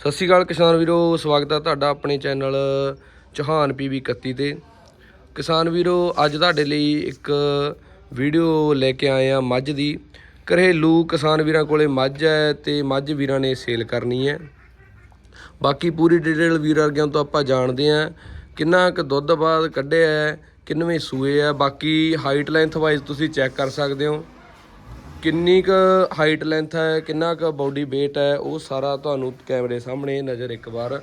ਸਤਿ ਸ਼੍ਰੀ ਅਕਾਲ ਕਿਸਾਨ ਵੀਰੋ, ਸਵਾਗਤ ਹੈ ਤੁਹਾਡਾ ਆਪਣੇ ਚੈਨਲ ਚੌਹਾਨ ਪੀਵੀ 31 ਤੇ। ਕਿਸਾਨ ਵੀਰੋ, ਅੱਜ ਤੁਹਾਡੇ ਲਈ ਇੱਕ ਵੀਡੀਓ ਲੈ ਕੇ ਆਏ ਆ ਮੱਝ ਦੀ। ਘਰੇਲੂ ਕਿਸਾਨ ਵੀਰਾਂ ਕੋਲੇ ਮੱਝ ਹੈ ਤੇ ਮੱਝ ਵੀਰਾਂ ਨੇ ਸੇਲ ਕਰਨੀ ਹੈ। ਬਾਕੀ ਪੂਰੀ ਡਿਟੇਲ ਵੀਰ ਵਰਗਿਆਂ ਤੋਂ ਆਪਾਂ ਜਾਣਦੇ ਆ ਕਿੰਨਾ ਕੁ ਦੁੱਧ ਬਾਅਦ ਕੱਢਿਆ ਹੈ, ਕਿੰਨਵੇਂ ਸੂਏ ਆ, ਬਾਕੀ ਹਾਈਟ ਲੈਂਥ ਵਾਈਜ਼ ਤੁਸੀਂ ਚੈੱਕ ਕਰ ਸਕਦੇ ਹੋ। ਕਿੰਨੀ ਕੁ ਹਾਈਟ ਲੈਂਥ ਹੈ, ਕਿੰਨਾ ਕੁ ਬਾਡੀ weight ਹੈ, ਉਹ ਸਾਰਾ ਤੁਹਾਨੂੰ ਕੈਮਰੇ ਸਾਹਮਣੇ ਨਜ਼ਰ ਇੱਕ ਵਾਰ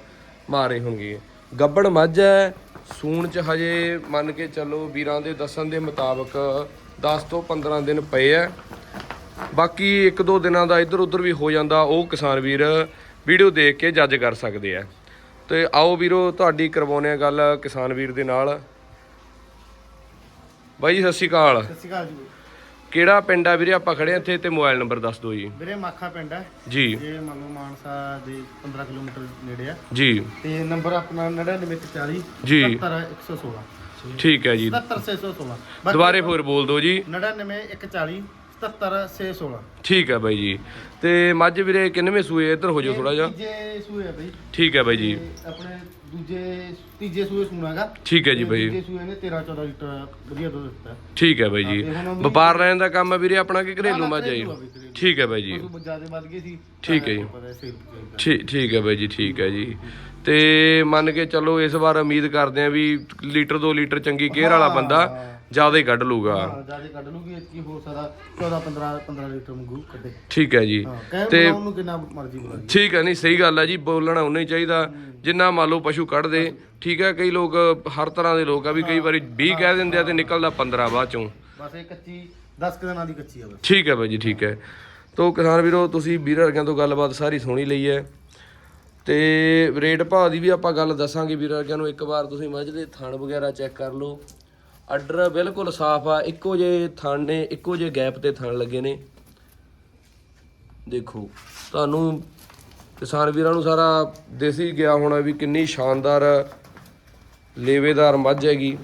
ਮਾਰੇ ਹੋਣਗੇ। ਗੱਬੜ ਮੱਝ ਹੈ, ਸੂਣ ਚ ਹਜੇ ਮੰਨ ਕੇ ਚੱਲੋ ਵੀਰਾਂ ਦੇ ਦੱਸਣ ਦੇ ਮੁਤਾਬਕ 10 ਤੋਂ 15 ਦਿਨ ਪਏ ਆ ਬਾਕੀ ਇੱਕ ਦੋ ਦਿਨਾਂ ਦਾ ਇੱਧਰ ਉੱਧਰ ਵੀ ਹੋ ਜਾਂਦਾ, ਉਹ ਕਿਸਾਨ ਵੀਰ ਵੀਡੀਓ ਦੇਖ ਕੇ ਜੱਜ ਕਰ ਸਕਦੇ ਆ ਤੇ ਆਓ ਵੀਰੋ, ਤੁਹਾਡੀ ਕਰਵਾਉਂਦੇ ਆ ਗੱਲ ਕਿਸਾਨ ਵੀਰ ਦੇ ਨਾਲ। ਬਾਈ ਜੀ ਸਤਿ ਸ਼੍ਰੀ ਅਕਾਲ। ਸਤਿ ਸ਼੍ਰੀ ਅਕਾਲ ਜੀ। ਕਿਹੜਾ ਪਿੰਡ ਆ ਵੀਰੇ? ਆਪਾਂ ਖੜੇ ਆ ਇੱਥੇ ਤੇ ਮੋਬਾਈਲ ਨੰਬਰ ਦੱਸ ਦਿਓ ਜੀ। ਵੀਰੇ ਮਾਖਾ ਪਿੰਡ ਹੈ ਜੀ। ਇਹ ਮੰਨ ਲਓ ਮਾਨਸਾ ਦੇ 15 ਕਿਲੋਮੀਟਰ ਨੇੜੇ ਆ। ਜੀ। ਤੇ ਨੰਬਰ ਆਪਣਾ 9940 ਜੀ। 70116 ਠੀਕ ਹੈ ਜੀ। 77616 ਦੁਬਾਰੇ ਫੇਰ ਬੋਲ ਦਿਓ ਜੀ। 9940 77616 ਠੀਕ ਹੈ ਬਾਈ ਜੀ। ਤੇ ਮੱਝ ਵੀਰੇ ਕਿੰਨਵੇਂ ਸੂਏ? ਇੱਧਰ ਹੋ ਜਾਓ ਥੋੜਾ ਜਿਹਾ। ਤੀਜੇ ਸੂਏ ਆ ਬਈ। ਠੀਕ ਹੈ ਬਾਈ ਜੀ। ਤੇ ਆਪਣੇ ਦੂਜੇ ਤੀਜੇ ਸੂਏ ਸੁਣਾਗਾ ਠੀਕ ਹੈ ਜੀ ਬਾਈ। ਤੀਜੇ ਸੂਏ ਨੇ 13 14 ਲੀਟਰ ਵਧੀਆ ਦੁੱਧ ਦਿੱਤਾ। ਠੀਕ ਹੈ ਬਾਈ ਜੀ। ਵਪਾਰ ਲੈਣ ਦਾ ਕੰਮ ਹੈ ਵੀਰੇ ਆਪਣਾ ਕਿ ਘਰੇਲੂ ਮੱਝ ਹੈ ਜੀ? ਘਰੇਲੂ ਆ ਬਈ, ਘਰੇਲੂ। ਠੀਕ ਹੈ ਬਾਈ ਜੀ। ਪਸ਼ੂ ਜ਼ਿਆਦਾ ਵੱਧ ਗਏ ਸੀ ਠੀਕ ਹੈ ਜੀ। ਠੀਕ ਹੈ ਬਾਈ ਜੀ ਠੀਕ ਹੈ ਜੀ। ਤੇ ਮੰਨ ਕੇ ਚੱਲੋ ਇਸ ਵਾਰ ਉਮੀਦ ਕਰਦੇ ਆ ਵੀ ਲੀਟਰ 2 ਲੀਟਰ ਚੰਗੀ ਕੇਅਰ ਵਾਲਾ ਬੰਦਾ ਜ਼ਿਆਦਾ ਹੀ ਕੱਢ ਲੂਗਾ ਹਾਂ ਜ਼ਿਆਦਾ ਕੱਢ ਲੂਗੀ ਕੀ ਹੋ ਸਕਦਾ 14 15 15 ਲੀਟਰ ਮੰਗੂ ਕੱਢੇ। ਠੀਕ ਹੈ ਜੀ। ਤੇ ਉਹਨੂੰ ਕਿੰਨਾ ਮਰਜ਼ੀ ਬੁਲਾ ਲਈ ਠੀਕ ਹੈ ਨਹੀਂ ਸਹੀ ਗੱਲ ਹੈ ਜੀ ਬੋਲਣਾ ਹੀ ਚਾਹੀਦਾ। ਜਿੰਨਾ ਮੰਨ ਲਓ ਪਸ਼ੂ ਕੱਢ ਦੇ ਠੀਕ ਹੈ ਕਈ ਲੋਕ ਹਰ ਤਰ੍ਹਾਂ ਦੇ ਲੋਕ ਆ ਵੀ ਕਈ ਵਾਰੀ 20 ਕਹਿ ਦਿੰਦੇ ਆ ਤੇ ਨਿਕਲਦਾ 15 ਬਾਅਦ ਚੋਂ। ਬਸ ਇਹ ਕੱਚੀ 10 ਕੁ ਦਿਨਾਂ ਦੀ ਕੱਚੀ ਆ ਬਸ। ਠੀਕ ਹੈ ਬਾਈ ਜੀ ਠੀਕ ਹੈ। ਤੋ ਕਿਸਾਨ ਵੀਰੋ ਤੁਸੀਂ ਵੀਰ ਵਰਗਿਆਂ ਤੋਂ ਗੱਲਬਾਤ ਸਾਰੀ ਸੁਣੀ ਲਈ ਹੈ। ਤੇ ਰੇਟ ਭਾਅ ਦੀ ਵੀ ਆਪਾਂ ਗੱਲ ਦੱਸਾਂਗੇ ਵੀਰ ਵਰਗਿਆਂ ਨੂੰ। ਇੱਕ ਵਾਰ ਤੁਸੀਂ ਮੱਝ ਦੇ ਥਣ ਵਗੈਰਾ ਚੈੱਕ ਕਰ ਲਓ। ਆਰਡਰ ਬਿਲਕੁਲ ਸਾਫ਼ ਆ, ਇੱਕੋ ਜੇ ਥਣ ਨੇ, ਇੱਕੋ ਜੇ ਗੈਪ ਤੇ ਥਣ ਲੱਗੇ ਨੇ। ਦੇਖੋ, ਤੁਹਾਨੂੰ ਕਿਸਾਨ ਵੀਰਾਂ ਨੂੰ ਸਾਰਾ ਦੇਸੀ ਗਿਆ ਹੋਣਾ ਵੀ ਕਿੰਨੀ ਸ਼ਾਨਦਾਰ ਲੇਵੇਦਾਰ ਮੱਝ ਹੈਗੀ।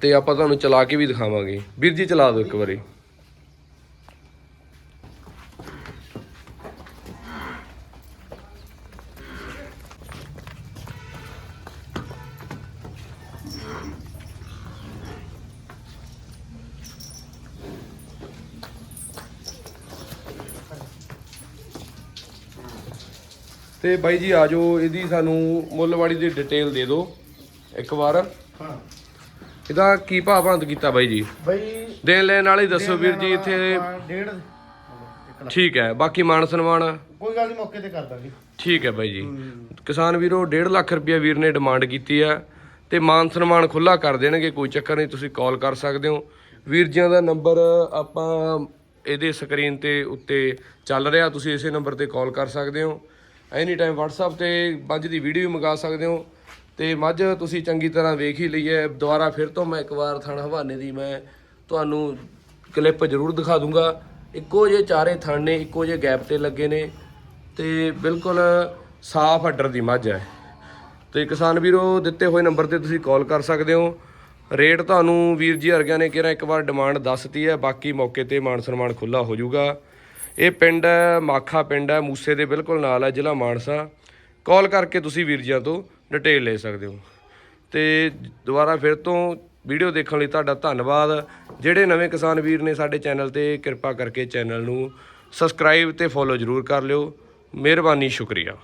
ਤੇ ਆਪਾਂ ਤੁਹਾਨੂੰ ਚਲਾ ਕੇ ਵੀ ਦਿਖਾਵਾਂਗੇ। ਵੀਰ ਜੀ, ਚਲਾ ਦਿਓ ਇੱਕ ਵਾਰੀ। ਤੇ ਬਾਈ ਜੀ ਆਜੋ ਇਹਦੀ ਸਾਨੂੰ ਮੁੱਲਵਾੜੀ ਦੀ ਡਿਟੇਲ ਦੇ ਦਿਓ ਇੱਕ ਵਾਰ। ਹਾਂ। ਇਹਦਾ ਕੀ ਭਾਅ ਬੰਦ ਕੀਤਾ ਬਾਈ ਜੀ? ਬਈ ਦੇਣ ਲੈਣ ਵਾਲੇ ਦੱਸੋ ਵੀਰ ਜੀ ਇੱਥੇ ਡੇਢ ਠੀਕ ਹੈ ਬਾਕੀ ਮਾਨ ਸਨਮਾਨ। ਕੋਈ ਗੱਲ ਨਹੀਂ ਮੌਕੇ ਤੇ ਕਰ ਦਾਂਗੇ। ਠੀਕ ਹੈ ਬਾਈ ਜੀ। ਕਿਸਾਨ ਵੀਰੋ 1.5 ਲੱਖ ਰੁਪਇਆ ਵੀਰ ਨੇ ਡਿਮਾਂਡ ਕੀਤੀ ਆ ਤੇ ਮਾਨ ਸਨਮਾਨ ਖੁੱਲਾ ਕਰ ਦੇਣਗੇ ਕੋਈ ਚੱਕਰ ਨਹੀਂ ਤੁਸੀਂ ਕਾਲ ਕਰ ਸਕਦੇ ਹੋ। ਵੀਰ ਜੀਆਂ ਦਾ ਨੰਬਰ ਆਪਾਂ ਇਹਦੇ ਸਕਰੀਨ ਤੇ ਉੱਤੇ ਚੱਲ ਰਿਹਾ ਤੁਸੀਂ ਇਸੇ ਨੰਬਰ ਤੇ ਕਾਲ ਕਰ ਸਕਦੇ ਹੋ। ਐਨੀ ਟਾਈਮ WhatsApp ਤੇ ਮੱਝ ਦੀ ਵੀਡੀਓ ਵੀ ਮੰਗਾ ਸਕਦੇ ਹੋ। ਤੇ ਮੱਝ ਤੁਸੀਂ ਚੰਗੀ ਤਰ੍ਹਾਂ ਵੇਖ ਹੀ ਲਈ ਹੈ ਦੁਬਾਰਾ ਫਿਰ ਤੋਂ ਮੈਂ ਇੱਕ ਵਾਰ ਥਣ ਹਵਾਨੇ ਦੀ ਮੈਂ ਤੁਹਾਨੂੰ ਕਲਿੱਪ ਜ਼ਰੂਰ ਦਿਖਾ ਦੂੰਗਾ। ਇੱਕੋ ਜੇ ਚਾਰੇ ਥਣ ਨੇ, ਇੱਕੋ ਜੇ ਗੈਪ ਤੇ ਲੱਗੇ ਨੇ। ਤੇ ਬਿਲਕੁਲ ਸਾਫ਼ ਅੱਡਰ ਦੀ ਮੱਝ ਹੈ। ਤੇ ਕਿਸਾਨ ਵੀਰੋ, ਦਿੱਤੇ ਹੋਏ ਨੰਬਰ ਤੇ ਤੁਸੀਂ ਕਾਲ ਕਰ ਸਕਦੇ ਹੋ। ਰੇਟ ਤੁਹਾਨੂੰ ਵੀਰ ਜੀ ਵਰਗਿਆਂ ਨੇ ਕਿਹਾ ਇੱਕ ਵਾਰ ਡਿਮਾਂਡ ਦੱਸਤੀ ਹੈ। ਬਾਕੀ ਮੌਕੇ ਤੇ ਮਾਨ ਸਨਮਾਨ ਖੁੱਲਾ ਹੋ ਜਾਊਗਾ। ਇਹ ਪਿੰਡ ਮਾਖਾ ਪਿੰਡ ਹੈ, ਮੂਸੇ ਦੇ ਬਿਲਕੁਲ ਨਾਲ ਹੈ, ਜ਼ਿਲ੍ਹਾ ਮਾਨਸਾ। ਕਾਲ ਕਰਕੇ ਤੁਸੀਂ ਵੀਰ ਜੀਆਂ ਤੋਂ ਡਿਟੇਲ ਲੈ ਸਕਦੇ ਹੋ। ਤੇ ਦੁਬਾਰਾ ਫਿਰ ਤੋਂ ਵੀਡੀਓ ਦੇਖਣ ਲਈ ਤੁਹਾਡਾ ਧੰਨਵਾਦ। ਜਿਹੜੇ ਨਵੇਂ ਕਿਸਾਨ ਵੀਰ ਨੇ ਸਾਡੇ ਚੈਨਲ ਤੇ, ਕਿਰਪਾ ਕਰਕੇ ਚੈਨਲ ਨੂੰ ਸਬਸਕ੍ਰਾਈਬ ਤੇ ਫੋਲੋ ਜ਼ਰੂਰ ਕਰ ਲਿਓ। ਮਿਹਰਬਾਨੀ, ਸ਼ੁਕਰੀਆ।